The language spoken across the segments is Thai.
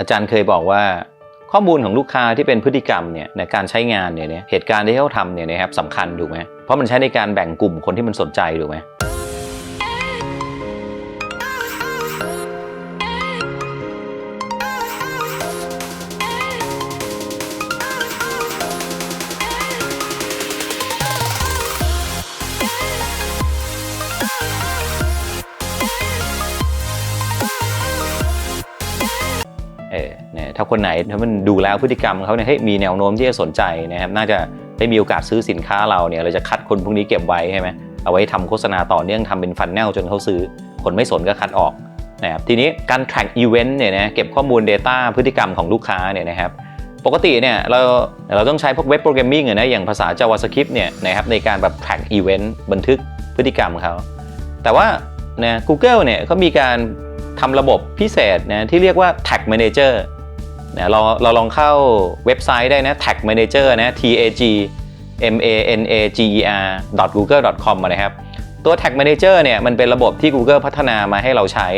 อาจารย์เคยบอกว่าข้อมูลของลูกค้าที่เป็นพฤติกรรมเนี่ยในการใช้งานเนี่ยเนี่ยเหตุการณ์ที่เขาทำเนี่ยนะครับสำคัญถูกไหมเพราะมันใช้ในการแบ่งกลุ่มคนที่มันสนใจถูกไหม คนไหนถ้ามันดูแล้วพฤติกรรมเขาเนี่ยเฮ้ยมีแนวโน้มที่จะสนใจนะครับน่าจะได้มีโอกาสซื้อสินค้าเราเนี่ยเราจะคัดคนพวกนี้เก็บไว้ใช่ไหมเอาไว้ทำโฆษณาต่อเนื่องทำเป็นฟันแนลจนเขาซื้อ คนไม่สนก็คัดออกนะครับทีนี้การ track event เนี่ยนะเก็บข้อมูล Data พฤติกรรมของลูกค้าเนี่ยนะครับปกติเนี่ยเราเราต้องใช้พวกเว็บโปรแกรมมิ่งอะนะอย่างภาษา JavaScript เนี่ยนะครับในการแบบ track event บันทึกพฤติกรรมเขาแต่ว่านะ Google เนี่ยเขามีการทำระบบพิเศษนะที่เรียกว่า Tag Manager นะเราเราลองเข้าเว็บไซต์ได้นะ tag manager นะ t a g m a n a g e r google com นะครับ ตัว tag manager เนี่ยมันเป็นระบบที่ Google พัฒนามาให้เราใช้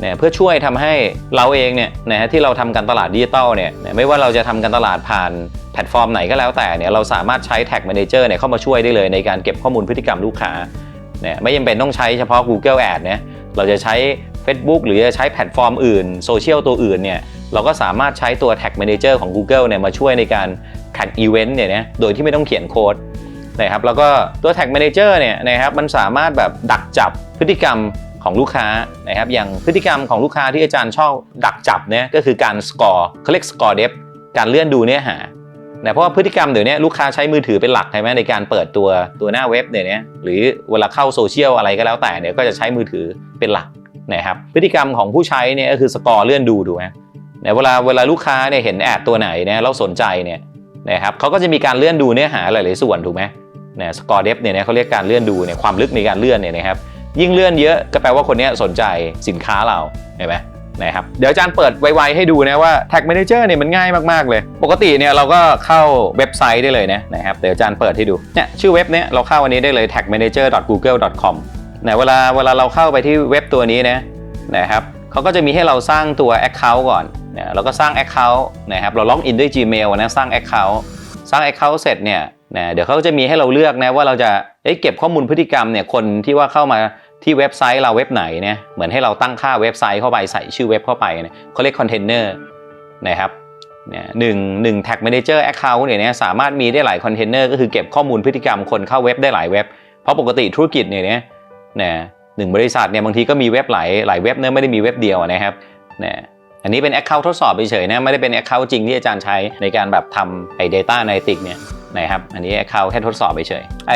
เนี่ยเพื่อช่วยทำให้เราเองเนี่ยนะฮะที่เราทำการตลาดดิจิตอลเนี่ยนะไม่ว่าเราจะทำการตลาดผ่านแพลตฟอร์มไหนก็แล้วแต่เนี่ยเราสามารถใช้ tag manager เนี่ยเข้ามาช่วยได้เลยในการเก็บข้อมูลพฤติกรรมลูกค้านี่ยไม่จำเป็นต้องใช้เฉพาะ Google Ad นะเราจะใช้ Facebook หรือจะใช้แพลตฟอร์มอื่นโซเชียลตัวอื่นเนี่ยเราก็สามารถใช้ตัว Tag Manager ของ Google เนี่ยมาช่วยในการ track event เนี่ยนะโดยที่ไม่ต้องเขียนโค้ดนะครับแล้วก็ตัว Tag Manager เนี่ยนะครับมันสามารถแบบดักจับพฤติกรรมของลูกค้านะครับอย่างพฤติกรรมของลูกค้าที่อาจารย์ชอบดักจับเนี่ยก็คือการสกอร์เขาเรียกสกอร์เดฟการเลื่อนดูเนื้อหานะเพราะว่าพฤติกรรมเดี๋ยวนี้ลูกค้าใช้มือถือเป็นหลักใช่ไหมในการเปิดตัวตัวหน้าเว็บเนี่ยนะหรือเวลาเข้าโซเชียลอะไรก็แล้วแต่เนี่ยก็จะใช้มือถือเป็นหลัก นะครับพฤติกรรมของผู้ใช้เนี่ยก็คือสกอร์เลื่อนดูถูกไหมเนี่ยเวลาเวลาลูกค้าเนี่ยเห็นแอดตัวไหนเนี่ยเราสนใจเนี่ยนะครับเขาก็จะมีการเลื่อนดูเนื้อหาหลาย ๆ ส่วนถูกไหมนี่ยสกอร์เดฟเนี่ยเขาเรียกการเลื่อนดูเนี่ยความลึกในการเลื่อนเนี่ยนะครับยิ่งเลื่อนเยอะก็แปลว่าคนนี้สนใจสินค้าเราเห็นไหมนะครับเดี๋ยวอาจารย์เปิดไวๆให้ดูนะว่า Tag Manager เนี่ยมันง่ายมากๆเลย ปกติเนี่ยเราก็เข้าเว็บไซต์ได้เลยนะนะครับเดี๋ยวอาจารย์เปิดให้ดูเนี่ยชื่อเว็บเนี้ยเราเข้าวันนี้ได้เลย tagmanager.google.com นี่ยเวลาเวลาเราเข้าไปที่เว็บตัวนี้นะนะครับเขาก็จะมีให้เราสร้างตัว Account ก่อนเนี่ยเราก็สร้าง Account นะครับเราล็อกอินด้วย Gmail นะสร้าง Account สร้าง Account เสร็จเนี่ยนะเดี๋ยวเขาจะมีให้เราเลือกนะว่าเราจะเอ้ยเก็บข้อมูลพฤติกรรมเนี่ยคนที่ว่าเข้ามาที่เว็บไซต์เราเว็บไหนเนี่ยเหมือนให้เราตั้งค่าเว็บไซต์เข้าไปใส่ชื่อเว็บเข้าไปเนี่ยเขาเรียกคอนเทนเนอร์นะครับเนี่ยหนึ่งหนึ่ง tag manager account เนี่ยสามารถมีได้หลายคอนเทนเนอร์ก็คือเก็บข้อมูลพฤติกรรมคนเข้าเว็บได้หลายเว็บ เพราะปกติธุรกิจเนี่ย นะหนึ่งบริษัทเนี่ยบางทีก็มีเว็บหลายหลายเว็บเนะไม่ได้มีเว็บเดียวนะครับเนี่ยอันนี้เป็น Account ทดสอบเฉยๆนะไม่ได้เป็น Account จริงที่อาจารย์ใช้ในการแบบทำไอ้ Data Analytics เนี่ยนะครับอันนี้ Account แค่ทดสอบเฉยไอ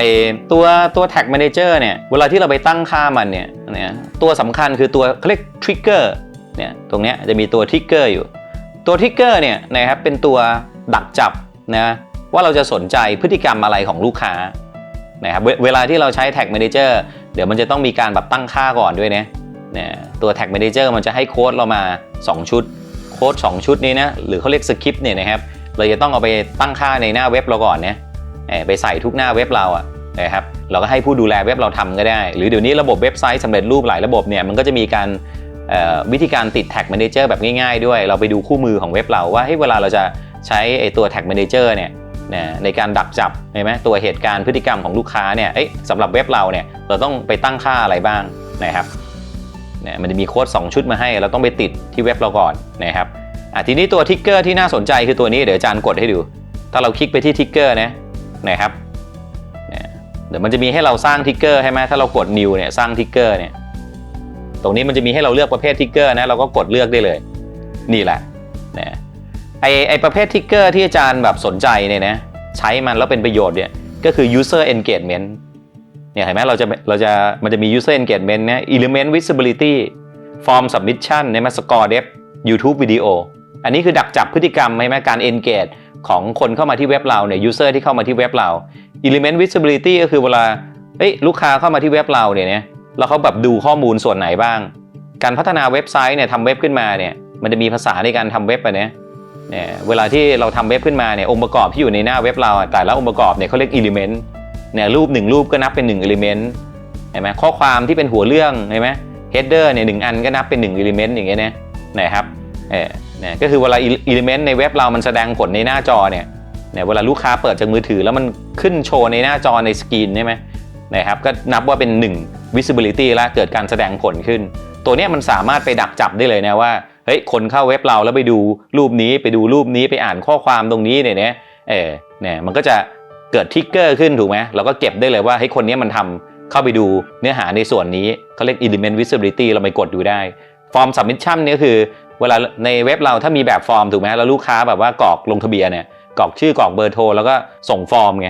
ตัวตัว Tag Manager เนี่ยเวลาที่เราไปตั้งค่ามันเนี่ยเนี่ยตัวสำคัญคือตัวเขาเรียก Trigger เนี่ยตรงเนี้ยจะมีตัว Trigger อยู่ ตัว Trigger เนี่ยนะครับเป็นตัวดักจับนะว่าเราจะสนใจพฤติกรรมอะไรของลูกค้า นะครับเวเวลาที่เราใช้ Tag Manager เดี๋ยวมันจะต้องมีการแบบตั้งค่าก่อนด้วยนะเนี่ยตัว Tag Manager มันจะให้โค้ดเรามา 2 ชุด โค้ด 2 ชุดนี้นะหรือเขาเรียกสคริปต์เนี่ยนะครับเราจะต้องเอาไปตั้งค่าในหน้าเว็บเราก่อนนะเอ่อไปใส่ทุกหน้าเว็บเราอะนะครับเราก็ให้ผู้ดูแลเว็บเราทำก็ได้ หรือเดี๋ยวนี้ระบบเว็บไซต์สำเร็จรูปหลายระบบเนี่ยมันก็จะมีการวิธีการติด Tag Manager แบบง่ายๆ ด้วย เราไปดูคู่มือของเว็บเราว่าเฮ้ยเวลาเราจะใช้ไอ้ตัว Tag Manager เนี่ย นะในการดักจับเห็นไหมตัวเหตุการณ์พฤติกรรมของลูกค้าเนี่ยสำหรับเว็บเราเนี่ยเราต้องไปตั้งค่าอะไรบ้างนะครับเนี่ยมันจะมีโค้ด2 ชุดมาให้ เราต้องไปติดที่เว็บเราก่อนนะครับอะทีนี้ตัวทิกเกอร์ที่น่าสนใจคือตัวนี้เดี๋ยวอาจารย์กดให้ดู ถ้าเราคลิกไปที่ทิกเกอร์นะนะครับเนี่ยเดี๋ยวมันจะมีให้เราสร้างทิกเกอร์ใช่ไหมถ้าเรากด new เนี่ยสร้างทิกเกอร์เนี่ยตรงนี้มันจะมีให้เราเลือกประเภททิกเกอร์นะเราก็กดเลือกได้เลย นี่แหละนะไอไอประเภททิกเกอร์ที่อาจารย์แบบสนใจเนี่ยนะ ใช้มันแล้วเป็นประโยชน์เนี่ยก็คือ user engagement เนี่ยเห็นไหมเราจะเราจะมันจะมี user engagement เนะ element visibility form submission เนี่ยมา score depth YouTube video อันนี้คือดักจับพฤติกรรมใช่ไหมการ engage ของคนเข้ามาที่เว็บเราเนี่ย user ที่เข้ามาที่เว็บเรา element visibility ก็คือเวลาเอ้ยลูกค้าเข้ามาที่เว็บเราเนี่ยนะแล้วเขาแบบดูข้อมูลส่วนไหนบ้าง การพัฒนาเว็บไซต์เนี่ยทำเว็บขึ้นมาเนี่ยมันจะมีภาษาในการทำเว็บอะเนี่ย เนี่ยเวลาที่เราทำเว็บขึ้นมาเนี่ยองค์ประกอบที่อยู่ในหน้าเว็บเราแต่ละองค์ประกอบเนี่ยเขาเรียก element เนี่ยรูปหนึ่งรูปก็นับเป็น1 element เมนต์เห็นไหมข้อความที่เป็นหัวเรื่องเห็นไหม header เนี่ยหนึ่งอันก็นับเป็น1 element อย่างเงี้ยนะนะครับเออเนี่ยก็คือเวลาอิเลเมนต์ในเว็บเรามันแสดงผลในหน้าจอเนี่ยเนี่ยเวลาลูกค้าเปิดจากมือถือแล้วมันขึ้นโชว์ในหน้าจอในสกรีนใช่ไหมนะครับก็นับว่าเป็น 1 visibility แล้วเกิดการแสดงผลขึ้น ตัวเนี้ยมันสามารถไปดักจับได้เลยนะว่า เฮ้ยคนเข้าเว็บเราแล้วไปดูรูปนี้ไปดูรูปนี้ไปอ่านข้อความตรงนี้เนี่ยเนะเออเนี่ยมันก็จะเกิดทิกเกอร์ขึ้นถูกไหมเราก็เก็บได้เลยว่าเฮ้ยคนนี้มันทำเข้าไปดูเนื้อหาในส่วนนี้เขาเรียก element visibility เราไปกดดูได้ฟอร์ม submission เนี่ยคือ เวลาในเว็บเราถ้ามีแบบฟอร์มถูกไหมแล้วลูกค้าแบบว่ากรอกลงทะเบียนเนี่ยกรอกชื่อกรอกเบอร์โทรแล้วก็ส่งฟอร์มไง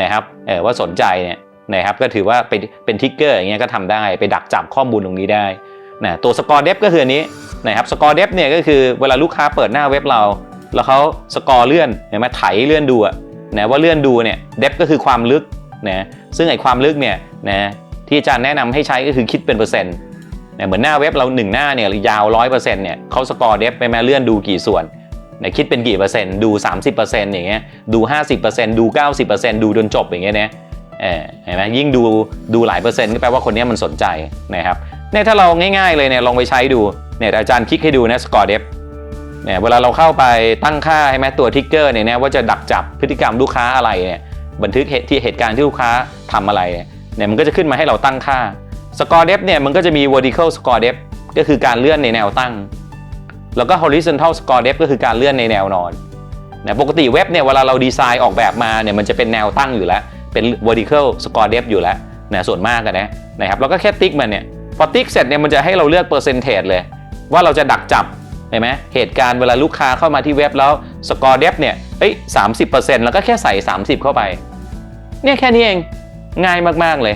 นะครับเออว่าสนใจเนี่ยนะครับก็ถือว่าเป็นเป็นทิกเกอร์อย่างเงี้ยก็ทำได้ไปดักจับข้อมูลตรงนี้ได้ นะตัวสกอร์เดฟก็คืออันนี้นะครับสกอร์เดฟเนี่ยก็คือเวลาลูกค้าเปิดหน้าเว็บเรา แล้วเขาสกอร์เลื่อนเห็นไหมไถเลื่อนดูอะนะว่าเลื่อนดูเนี่ยเดฟก็คือความลึกนะซึ่งไอ้ความลึกเนี่ยนะที่อาจารย์แนะนำให้ใช้ก็คือคิดเป็นเปอร์เซ็นต์เนี่ยเหมือนหน้าเว็บเราหนึ่งหน้าเนี่ยยาวร้อยเปอร์เซ็นต์เนี่ยเขาสกอร์เดฟไปแม้เลื่อนดูกี่ส่วนนี่ยคิดเป็นกี่เปอร์เซ็นต์ดู 30%อย่างเงี้ยดู 50%ดู 90%ดูจนจบอย่างเงี้ยนะเออเห็นไหมยิ่งดูดูหลายเปอร์เซ็นต์ก็แปลว่าคนเนี้ยมันสนใจนะครับ เนี่ยถ้าเราง่ายๆเลยเนี่ยลองไปใช้ดูเนี่ยอาจารย์คลิกให้ดูนะสกอร์เดฟเนี่ยเวลาเราเข้าไปตั้งค่าใช่ไหมตัวทิกเกอร์เนี่ยนะว่าจะดักจับพฤติกรรมลูกค้าอะไรเนี่ยบันทึกเหตุที่เหตุการณ์ที่ลูกค้าทำอะไรเนี่ยเนี่ยมันก็จะขึ้นมาให้เราตั้งค่าสกอร์เดฟเนี่ยมันก็จะมี vertical score depth ก็คือการเลื่อนในแนวตั้ง แล้วก็ horizontal score depth ก็คือการเลื่อนในแนวนอนนะปกติเว็บเนี่ยเวลาเราดีไซน์ออกแบบมาเนี่ยมันจะเป็นแนวตั้งอยู่แล้ว เป็น vertical score depth อยู่แล้วนะส่วนมากกันนะนะครับแล้วก็แค่ติ๊กมันเนี่ย พอติ๊กเสร็จเนี่ยมันจะให้เราเลือก percentage เลย ว่าเราจะดักจับเห็นไหมเหตุการณ์เวลาลูกค้าเข้ามาที่เว็บแล้ว score depth เนี่ยเอ้ยสามสิบเปอร์เซ็นต์แล้วก็แค่ใส่ 30 เข้าไป เนี่ยแค่นี้เองง่ายมากๆเลย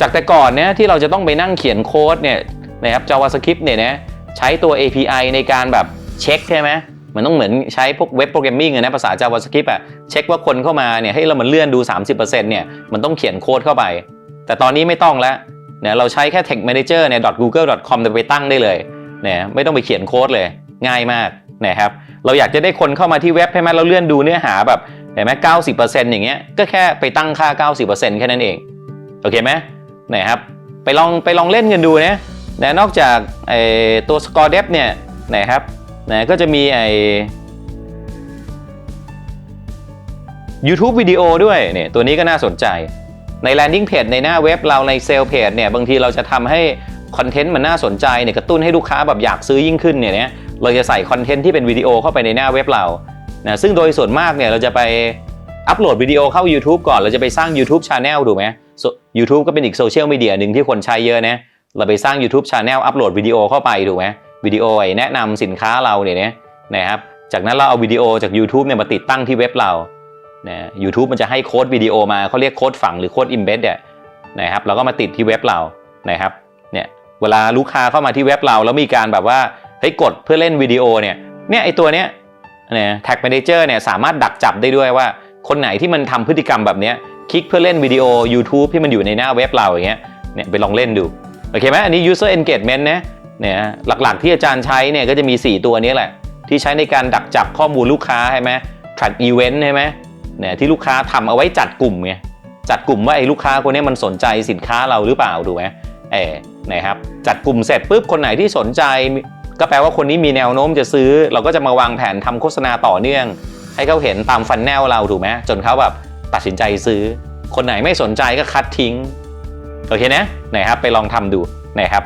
จากแต่ก่อนเนี่ยที่เราจะต้องไปนั่งเขียนโค้ดเนี่ยนะครับ JavaScript เนี่ยนะใช้ตัว API ในการแบบเช็คใช่ไหมมันต้องเหมือนใช้พวกเว็บโปรแกรมมิ่งนะภาษา JavaScript อะเช็คว่าคนเข้ามาเนี่ยให้เรามันเลื่อนดู 30%เนี่ยมันต้องเขียนโค้ดเข้าไป แต่ตอนนี้ไม่ต้องแล้ว นี่ยเราใช้แค่ text manager เนี่ย .google.com ไปตั้งได้เลยเนี่ยไม่ต้องไปเขียนโค้ดเลย ง่ายมากนะครับเราอยากจะได้คนเข้ามาที่เว็บใช่ไหมเราเลื่อนดูเนื้อหาแบบเห็นไหม90%อร์เซ็นต์อย่างเงี้ยก็แค่ไปตั้งค่า90%แค่นั้นเองโอเคไหมนะครับไปลองไปลองเล่นกันดูนะนะนอกจากไอตัว Score Depth เนี่ยนะครับนะก็จะมีไอ YouTube วิดีโอด้วยเนี่ยตัวนี้ก็น่าสนใจ ใน landing page ในหน้าเว็บเราในเซลเพจเนี่ยบางทีเราจะทำให้คอนเทนต์มันน่าสนใจเนี่ยกระตุ้นให้ลูกค้าแบบอยากซื้อยิ่งขึ้นเนี่ยนะเราจะใส่คอนเทนต์ที่เป็นวิดีโอเข้าไปในหน้าเว็บเรานะซึ่งโดยส่วนมากเนี่ยเราจะไปอัปโหลดวิดีโอเข้า YouTube ก่อนเราจะไปสร้าง YouTube Channel ถูกไหม YouTube ก็เป็นอีกโซเชียลมีเดียหนึ่งที่คนใช้เยอะนะเราไปสร้าง YouTube Channel อัปโหลดวิดีโอเข้าไปถูกไหมวิดีโอไอแนะนำสินค้าเราเนี่ยนะนะครับจากนั้นเราเอาวิดีโอจาก YouTube เนี่ยมาติดตั้งที่เว็บเรา นะ YouTube มันจะให้โค้ดวิดีโอมาเขาเรียกโค้ดฝังหรือโค้ด embed เนี่ยนะครับเราก็มาติดที่เว็บเรานะครับเนี่ยเวลาลูกค้าเข้ามาที่เว็บเราแล้วมีการแบบว่าเฮ้ยกดเพื่อเล่นวิดีโอเนี่ยเนี่ยไอตัวเนี้ยเนี่ย Tag Manager เนี่ยสามารถดักจับได้ด้วยว่า คนไหนที่มันทำพฤติกรรมแบบเนี้ยคลิกเพื่อเล่นวิดีโอ YouTube ที่มันอยู่ในหน้าเว็บเราอย่างเงี้ยเนี่ยไปลองเล่นดูโอเคไหมอันนี้ user engagement นะเนี่ยหลักๆที่อาจารย์ใช้เนี่ยก็จะมี 4 ตัวนี้แหละ ที่ใช้ในการดักจับข้อมูลลูกค้าใช่ไหม track event ใช่ไหม เนี่ยที่ลูกค้าทำเอาไว้จัดกลุ่มไงจัดกลุ่มว่าไอ้ลูกค้าคนนี้มันสนใจสินค้าเราหรือเปล่าถูกไหมเออนะครับจัดกลุ่มเสร็จปุ๊บคนไหนที่สนใจ ก็แปลว่าคนนี้มีแนวโน้มจะซื้อ เราก็จะมาวางแผนทำโฆษณาต่อเนื่อง ให้เขาเห็นตามฟันแนลเราถูกไหมจนเขาแบบตัดสินใจซื้อ คนไหนไม่สนใจก็คัดทิ้งโอเคนะนะครับไปลองทำดูนะครับ